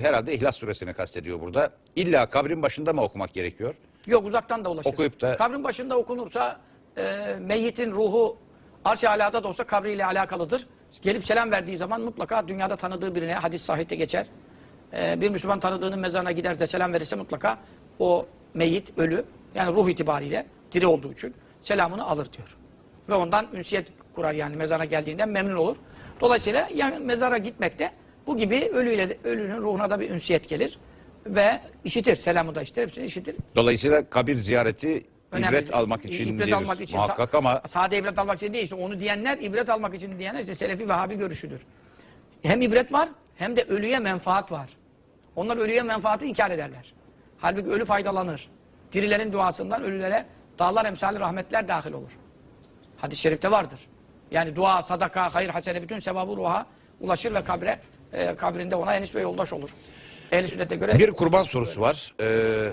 Herhalde İhlas suresini kastediyor burada. İlla kabrin başında mı okumak gerekiyor? Yok uzaktan da ulaşır. Okuyup da- Kabrin başında okunursa e, meyyitin ruhu arş-ı alada da olsa kabriyle alakalıdır. Gelip selam verdiği zaman mutlaka dünyada tanıdığı birine hadis sahihte geçer. E, bir Müslüman tanıdığının mezarına gider de selam verirse mutlaka o meyyit, ölü yani ruh itibariyle diri olduğu için selamını alır diyor. Ve ondan ünsiyet kurar yani mezara geldiğinden memnun olur. Dolayısıyla yani mezara gitmekte bu gibi ölüyle de- ölünün ruhuna da bir ünsiyet gelir ve işitir. Selamı da işitir, hepsini işitir. Dolayısıyla kabir ziyareti Önemli. ibret almak için İbret almak için muhakkak sa- ama sade ibret almak için değil. İşte onu diyenler ibret almak için diyenler işte Selefi Vehhabi görüşüdür. Hem ibret var hem de ölüye menfaat var. Onlar ölüye menfaati inkar ederler. Halbuki ölü faydalanır. Dirilerin duasından ölülere dağlar emsali rahmetler dahil olur. Hadis-i şerifte vardır. Yani dua, sadaka, hayır, hasene bütün sevabı ruha ulaşır ve kabre, e, kabrinde ona enis ve yoldaş olur. Ehl-i sünnete göre bir kurban sorusu var. Ee,